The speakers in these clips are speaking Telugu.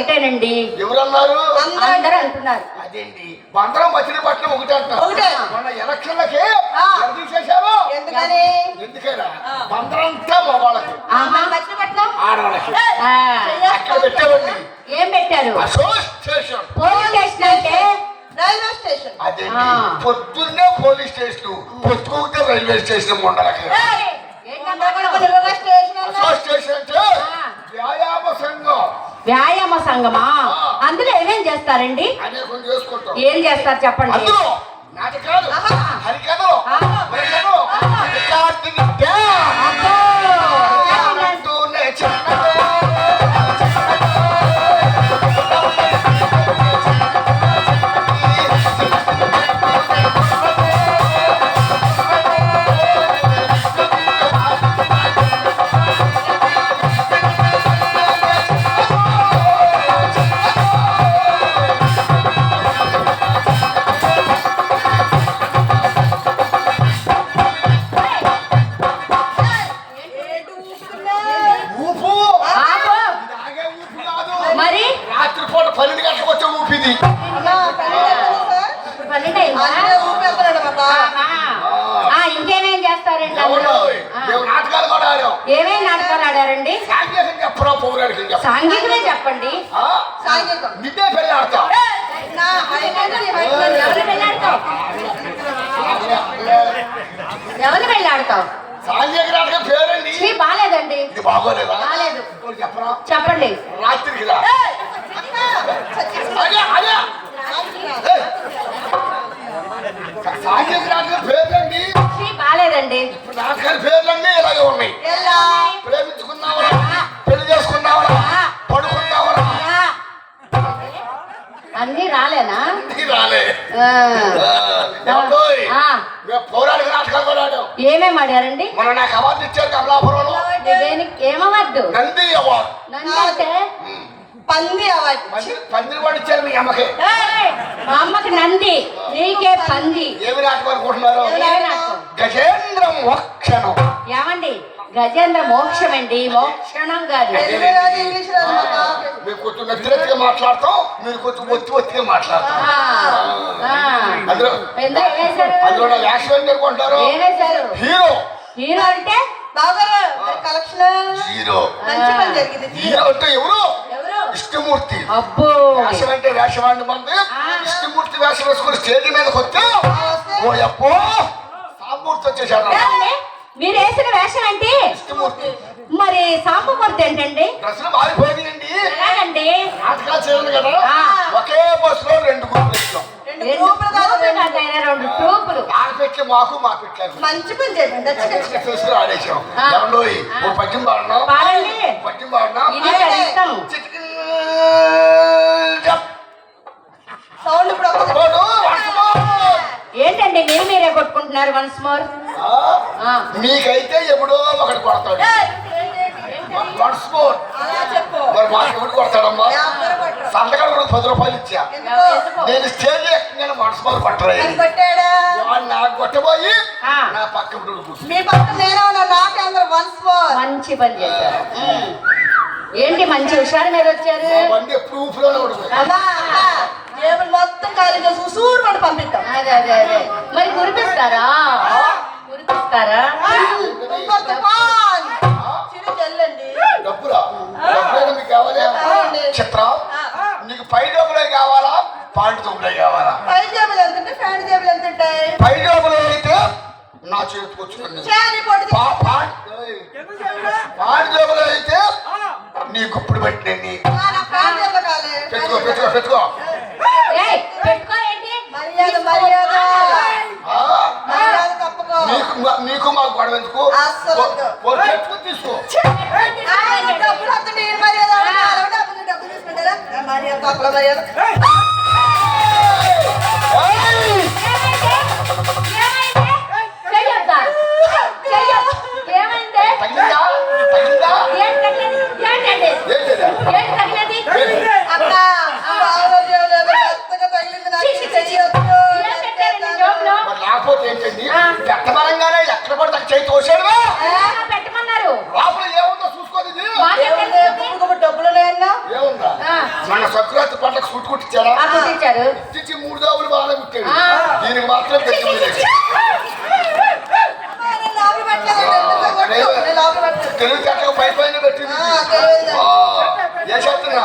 ఒకటేనండి. ఎవరన్నారు? అందరూ అంటున్నారు. అదేంటి? బందరం మచిలీపట్నం ఒకటి అంటారు. మొన్న ఎలక్షన్లకి తీసేశారు ఎందుకని? ఎందుకైనా? బందరంతా మగవాళ్ళకి మచిలీపట్నం? ఆడవాళ్ళకి. అక్కడ ఏం పెట్టారు? అసోసియేషన్ పోలీస్ స్టేషన్ అంటే రైల్వే స్టేషన్. అదేంటి? ఆ. పొద్దున్నే పోలీస్ స్టేషన్. పొద్దుకుంటే రైల్వే స్టేషన్? రైల్వే స్టేషన్ అంటే వ్యాయామ సంఘమా అందులో ఏమేం చేస్తారండి? ఏం చేస్తారు చెప్పండి. నాటకాలు. హరికథలు పేర్లండి పేర్లన్నీ ఇలాగే ఉన్నాయి? ప్రేమించుకున్నావరా? పెళ్ళి చేసుకున్నావరా? పడుకున్నావరా? యా. అన్నీ రాలేనా? రాలే ఆ. ఆ, ఏమండోయ్? ఆ. మేము పౌరాణిక నాటకాలు కూడా ఆడాం ఏమేం ఆడారండి? మొన్న నాకు అవార్డు ఇచ్చారు కమలాపురంలో. నంది అవార్డు. అంటే? పంది ఇచ్చారు మీ అమ్మకి. మా అమ్మకి నంది. నీకే పంది. ఏమి నాటకం అనుకుంటున్నారు? గజేంద్ర మోక్షణం ఏమండి? గజేంద్ర మోక్షం అండి మోక్షణం కాదు. మీరు కొంచెం నచ్చినట్టుగా మాట్లాడతాం మీరు కొంచెం ఒత్తి ఒత్తిగా మాట్లాడతాం. ఆ, ఆ. అందులో యాక్షన్ హీరో. హీరో అంటే? బావగారు కలెక్షన్? హీరో మంచి పని జరిగింది హీరో అంటే ఎవరు? ఎవరు? ఇష్టమూర్తి. అబ్బో. వేషం అంటే మంది. ఇష్టమూర్తి వేషం వేసుకుని స్టేజ్ మీదకి వస్తే ఓ అప్పో సామూర్తి వచ్చేసాడు? మీరు వేసిన వేషం ఏంటి? ఇష్టమూర్తి మరి సాంబమూర్తి ఏంటండి? ఎలాగండి. ఒకే రెండు మాకు మా మంచి పని చేసింది ఆడేసాం. పద్యం పాడినాం? పద్యం పాడినాం. సౌండ్. ఏంటండి మీరు మీరే కొట్టుకుంటున్నారు వన్స్ మోర్? మీకైతే ఎప్పుడో ఒకటి కొడతాడు. ఏయ్, ఏంటి, ఏంటి? వన్స్ మోర్ అలా చెప్పు. మరి మాకు కొడతాడమ్మా ఎవరు కొట్టరు. సంతకాలు కూడా పది రూపాయలు ఇచ్చా? నేను స్టేజ్ ఎక్కగానే మనసు మోర్ కొట్టాడా? వాడు నాకు కొట్టబోయి ఆ. నా పక్క ఇప్పుడు కూర్చుని. మీ పక్కన నేనే ఉన్నా నాకే అందరు వన్స్ మోర్ మంచి పని చేశారు. ఏంటి మంచి హుషారు మీద వచ్చారు? బండి ఎప్పుడు ఊపిలోనే ఉంటుంది మొత్తం ఖాళీ చేసి ఉసూరు పడి పంపిద్దాం. అదే అదే అదే. మరి కురిపిస్తారా? పాన్. చిరు చెల్లండి డబ్బులా డబ్బులు మీకు కావాలి. చిత్ర. నీకు పై డబ్బులే కావాలా? పాండు డబ్బులే కావాలా? పై జేబులు ఎంత ఉంటాయి? ఫ్యాంట్ జేబులు ఎంత ఉంటాయి? పై డబ్బులు అయితే నా చేతికి వచ్చింది పొడి డబ్బులు అయితే నీ గుప్పుడు పెట్టినండి జేబులు పెట్టుకో పెట్టుకో పెట్టుకో ఏయ్, పెట్టుకో ఏంటి మర్యాద మర్యాద ఆ, మర్యాద తప్పుకో నీకు మా- నీకు మాకు గొడవ ఎందుకు? తీసుకో. ఆ, డబ్బులు వస్తుంటే మర్యాద అలా డబ్బులు డబ్బులు తీసుకుంటారా మర్యాద. ఆ కుట్టించారు కుట్టించి మూడు దావులు బాగా కుట్టాడు ఆ. దీనికి మాత్రం. తెలుగు చెట్టకు పై పైన పెట్టింది ఏ చేస్తున్నా?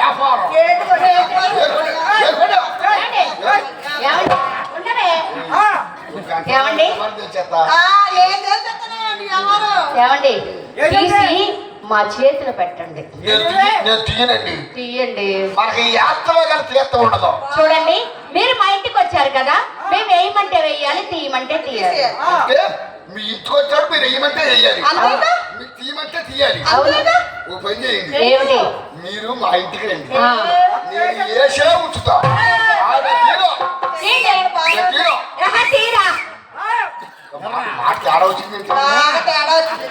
ఎవరు? ఏమండి తీసి మా చేతిలో పెట్టండి. నేను తీయ- నేను తీయనండి. తీయండి. మనకి ఈ యాత్రలో కానీ తీర్థం ఉండదు. చూడండి మీరు మా ఇంటికి వచ్చారు కదా మేము వేయమంటే వేయాలి తీయమంటే తీయాలి. మీ ఇంటికి వచ్చాడు మీరు వేయమంటే వేయాలి? మీరు తీయమంటే తీయాలి. ఓ పని చేయండి. మీరు మా ఇంటికి రండి. నేను వేసే ఉంచుతా. నేను మాట తేడా వచ్చింది ఏంటి? బాగా తేడా వచ్చింది.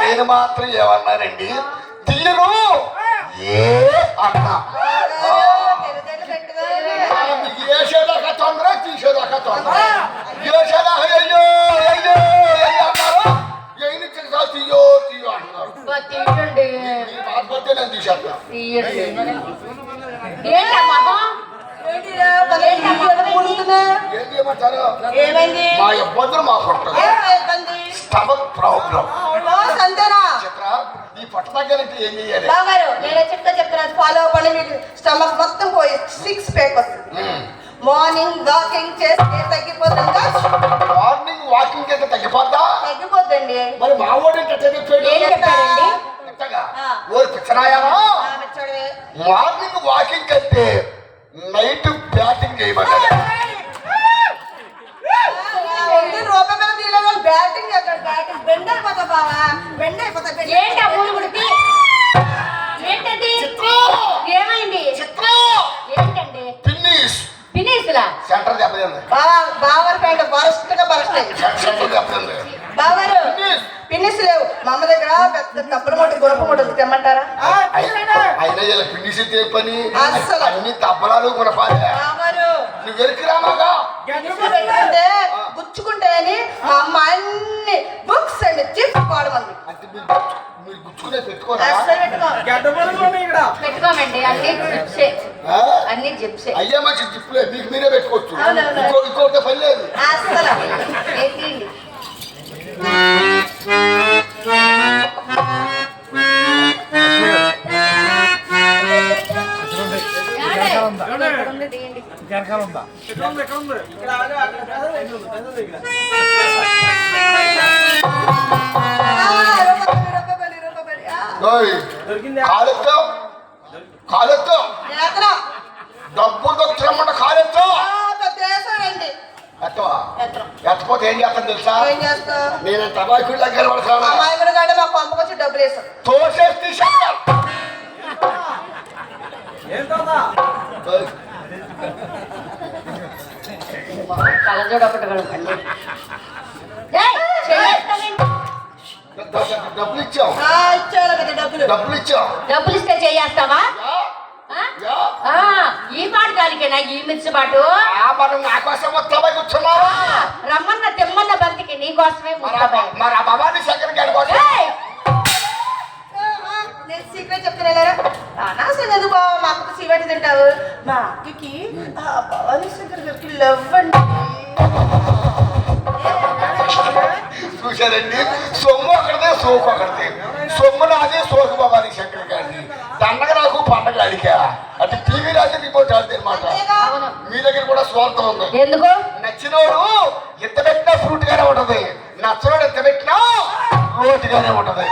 నేను మాత్రం ఏమన్నానండి తీయను ఏ అన్నా? వేసేదాకా తొందర తీసేదాకా తొందర వేసేదాకా అయ్యో అయ్యో అయ్యో అన్నారు. ఎయినిచ్చిన సార్ తీయో తీయో అంటున్నారు బాధపడితే నేను తీసేస్తా ఏమైంది? మా ఇబ్బందులు మాకు ఉంటుంది ఏం ఇబ్బంది? Stomach problem. ఓ, సంతేనా? చిత్ర ఈ పట్ట తగ్గాలంటే ఏం చేయాలి? బావగారు నేను చెప్తా చెప్తున్నాను ఫాలో అవ్వండి మీకు స్టమక్ మొత్తం పోయి సిక్స్ ప్యాక్ వస్తుంది. మార్నింగ్ వాకింగ్ చేస్తే తగ్గిపోతుందా? మార్నింగ్ వాకింగ్ అయితే తగ్గిపోద్దా? తగ్గిపోద్దండి. మరి మా వాడు ఏంటి అట్ట చెప్పాడు? ఏం చెప్పాడండి? ఎట్టగా? ఆ. ఓ పిచ్చనాయాలా ఆ, మెచ్చోడివే. మార్నింగ్ వాకింగ్ కంటే నైట్ బ్యాటింగ్ చేయమన్నాడు. సెంటర్ దెబ్బతింది. బావర్ ప్యాంట్ బరస్ట్గా బరస్ట్ సెంటర్ దెబ్బతింది. బావగారు పిన్నిస్ లేవు. మా అమ్మ దగ్గర పెద్ద కప్పుల మూట గురప మూట ఉంది, తెమ్మంటారా? అయినా ఇలా పిన్నిస్ పని? అస్సలు. అన్ని తప్పలాలు మన పాలే బావగారు నువ్వు వెరికి రామాగా. పిన్నిస్లో పెట్టుకుంటే గుచ్చుకుంటే అని మా అమ్మ అన్ని బుక్స్ అండ్ చిప్స్ పాడమంది మీరు గుచ్చుకునే పెట్టుకోమండి. అన్ని జిప్సే? అన్ని జిప్సే అయ్యా మంచి మీకు మీరే పెట్టుకోవచ్చు. ఇంకో ఇంకోటి పని లేదు. అస్సలు ఎక్కింది ఆ, రూపాయి, రూపాయి, రూపాయి, ఆ. ఓయ్, కాలెత్తు కాలెత్తు ఎత్తవా? ఎత్తపోతే ఏం చేస్తాను తెలుసా ఏం చేస్తావు? నేను తబాకుడి దగ్గర పడతాను ఆ మాయకుడు గాడు మా పంపకొచ్చి డబ్బులు వేసాం. తోసేసి తీసేస్తాను. కళ్ళజోడు ఒకటి కొనుక్కోండి ఏయ్, చెయ్యేస్తానండి. డ- డ- డబ్బులు ఇచ్చావు కదా డబ్బులు. డబ్బులు ఇచ్చావు డబ్బులు ఇస్తే చేయేస్తావా ఈ పాటు దానికేనా ఈ మిర్చి పాటు ఆ, మనం నా కోసం వస్తామా కూర్చున్నావా? రమ్మన్న తెమ్మన్న బంతికి నీ కోసమే మరి ఆ భవానీ శంకర్ గారి కోసం నేను సీక్రెట్ చెప్తున్నారా నానా సంగతి బావ మా అక్కకి సీవెట్ తింటావు. మా అక్కకి ఆ భవానీ శంకర్ గారికి లవ్ అండి. చూశారండి? సొమ్ము ఒకటిదే సోకు ఒకటిదే సొమ్ము నాదే సోకు భవానీ శంకర్. మీ దగ్గర కూడా స్వార్థం ఉంది. ఎందుకు? నచ్చినోడు ఎంత పెట్టినా ఫ్రూట్ గానే ఉంటది. నచ్చినోడు ఎంత పెట్టినా రోటి గానే ఉంటది.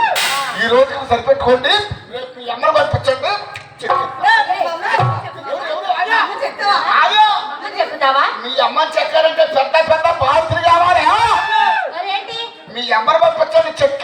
ఈ రోజుకి సరిపెట్టుకోండి. రేపు పంపించండి. అమ్మ మీ అమ్మని చెక్కారంటే పెద్ద పెద్ద బాధితులు కావాలి మీ అమ్మని పంపించండి చెక్కిస్తా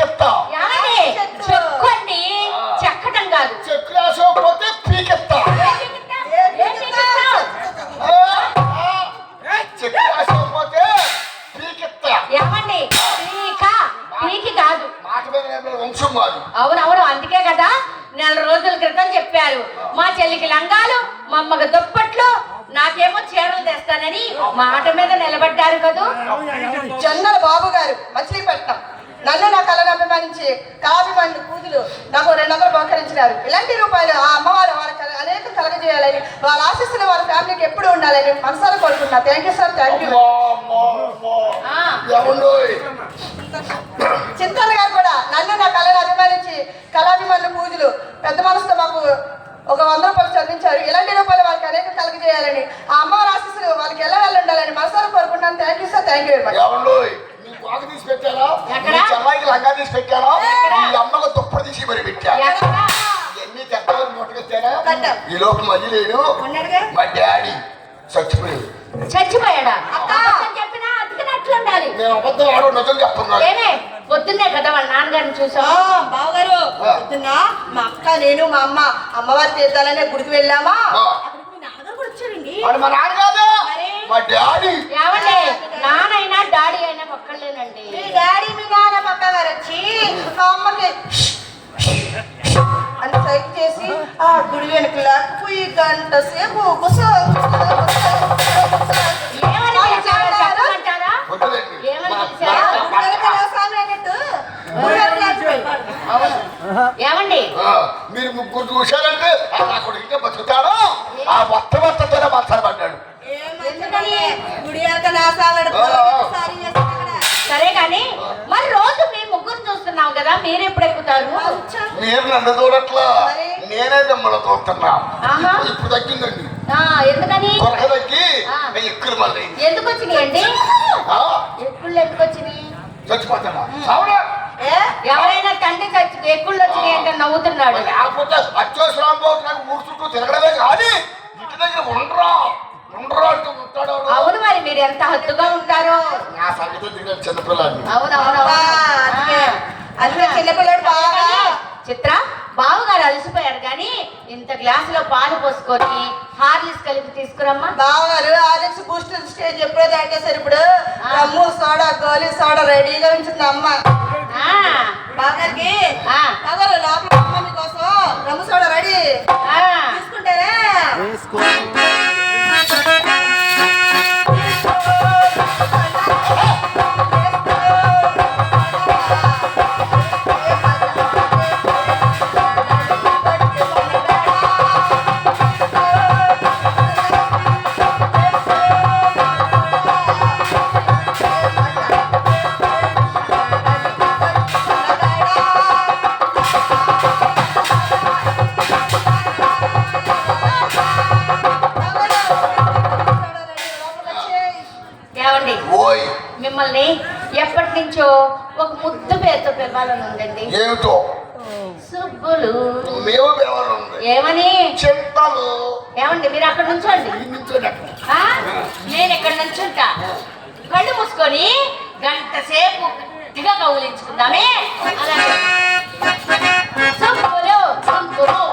కళను అభిమానించి కాభిమాని పూజలు నాకు రెండు వందలు బహుకరించినారు. ఇలాంటి రూపాయలు ఆ అమ్మవారు వారి కల- అనేక కలగజేయాలని వాళ్ళ ఆశీస్సులు వాళ్ళ ఫ్యామిలీకి ఎప్పుడు ఉండాలని మనసారా కోరుకుంటున్నా. Thank you sir thank you? Chintala garu కూడా నన్ను నా కళను అభిమానించి కళాభిమానుల పూజలు పెద్ద మనసుతో మాకు ఒక వంద రూపాయలు చదివించారు ఇలాంటి రూపాయలు వాళ్ళకి అనేక కలగజేయాలని ఆ అమ్మవారి ఆశీస్సులు వాళ్ళకి ఎలా వెళ్ళి ఉండాలని మనసారా కోరుకుంటున్నాను thank you sir thank you very much బాగా తీసి పెట్టారా? ఎక్కడ? నీ చెల్లాయికి లంగా తీసి పెట్టారా? ఎక్కడ? నీ అమ్మకు దుప్పటి తీసి మరి పెట్టా. ఎక్కడ? ఇవన్నీ తెస్తామని ముట్టకొచ్చారా కట్టాం. ఈ లోపు మళ్ళీ ఉన్నాడుగా? మా డాడీ చచ్చిపోయాడు. చచ్చిపోయాడా? చెప్పినా అబద్ధం ఆడో నిజం పొద్దున్నే కదా వాళ్ళ నాన్నగారిని చూసాం. బావగారు పొద్దున్న మా అక్క నేను మా అమ్మ అమ్మవారి తీర్థాలనే గుడికి వెళ్ళామా. అక్కడికి మీ నాన్నగారు కూడా వచ్చారండి. వాడు మా నాన్న కాదు మరి? మా డాడీ. ఏమండి? నానైనా డాడీ అయినా ఒక్కళ్ళేనండి. మీ డాడీ మీ నాన్న పక్క గారు వచ్చి మా అమ్మకి అని సైక్ చేసి ఆ గుడి వెనక లేకపోయి గంట సేపు ఏమండి? ఆ, మీరు ముగ్గురు చూశారంటే ఆ నా కొడుకుంటే బతుకుతాడు? ఆ మొత్త ఎందుకని గుడి సారీ కానీ మరి రోజు మీ ముగ్గురు చూస్తున్నాం కదా మీరు ఎప్పుడు ఎక్కుతారు? నన్ను చూడట్లా? నేనే చూస్తున్నా. ఇప్పుడు- తగ్గిందండి. ఎందుకని? మళ్ళీ? ఎందుకు వచ్చినాయి అండి? ఆ, ఎక్కుళ్ళు ఎందుకు వచ్చినాయి ఎవరైనా తండ్రి చచ్చి ఎక్కుళ్ళు వచ్చినాయి అంటే నవ్వుతున్నాడు. లేకపోతే అత్యవసరం పోతున్నాడు తిరగడమే కానీ ఇంటి దగ్గర ఉండరా? అంటూ. అవును మరి మీరు ఎంత హద్దుగా ఉంటారో. నా సంగతి అందుకే. చిన్నపిల్లడు బాగా. చిత్ర బావగారు అలసిపోయారు కానీ ఇంత గ్లాసులో పాలు పోసుకొని హార్లిక్స్ కలిపి తీసుకురమ్మా. బావగారు ఆర్ఎక్స్ బూస్టర్ స్టేజ్ ఎప్పుడో దాటేశారు ఇప్పుడు. రమ్ము సోడా గోలీ సోడా రెడీగా ఉంచుతుంది అమ్మ. ఆ, బావగారికి. బావగారు లోపల అమ్మ మీకోసం రమ్ము సోడా రెడీ. ఆ. తీసుకుంటారా Thank you. బేవరం ఉంది ఏమని? చింతలు. ఏమండి మీరు అక్కడ నుంచోండి. ఆ? నేను ఇక్కడ నుంచుంటా. కళ్ళు మూసుకొని గంట సేపు గట్టిగా కౌలించుకుందామే అలాగే. సుబ్బులు,